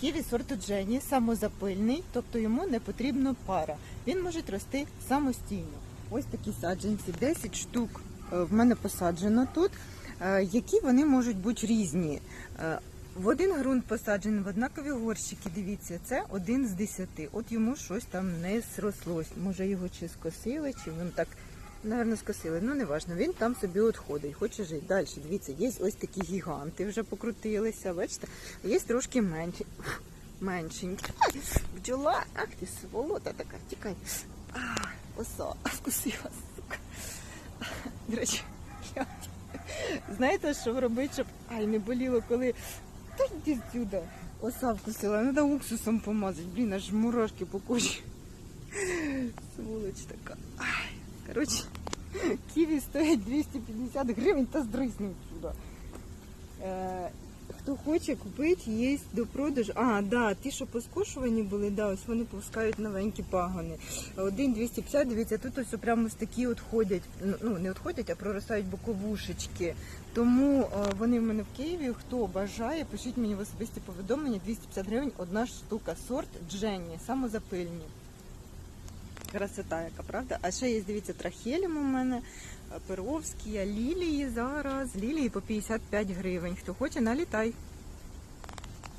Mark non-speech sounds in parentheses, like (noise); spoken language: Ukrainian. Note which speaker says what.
Speaker 1: Ківі сорту Джені самозапильний, тобто йому не потрібна пара. Він може рости самостійно. Ось такі саджанці, 10 штук е, в мене посаджено тут. Е, Які вони можуть бути різні. Е, В один ґрунт посаджений, в однакові горщики, дивіться, це один з десяти. От йому щось там не зрослось. Може його чи скосили, чи він так, напевно, скосили. Ну, не важно. Він там собі от ходить, хоче жити. Далі, дивіться, є ось такі гіганти, вже покрутилися, бачите? Є трошки менші. Меншенькі. Бджола, ах ти сволота така, тікай. А, оса, вкусила, сука. До речі, блядь. знаєте, що робити, щоб ай, не боліло, коли. Та йди сюди. Оса вкусила, треба уксусом помазати. Блін, аж мурашки по кожі. Сволоч така. Ай. Коротше, (laughs) ківі стоять 250 гривень та здрисни сюди. Е, хто хоче купити, є до продажу. А, да, ті, що поскошувані були, да, ось вони пускають новенькі пагони. Один 250, дивіться, тут ось прямо ось такі от ходять. Ну, не от ходять, а проростають боковушечки. Тому е, вони в мене в Києві. Хто бажає, пишіть мені в особисті повідомлення. 250 гривень одна штука. Сорт Дженні, самозапильні. Красота, яка правда. А ще є, дивіться, трахелім у мене, е, перовські, лілії зараз. Лілії по 55 гривень. Хто хоче, налітай.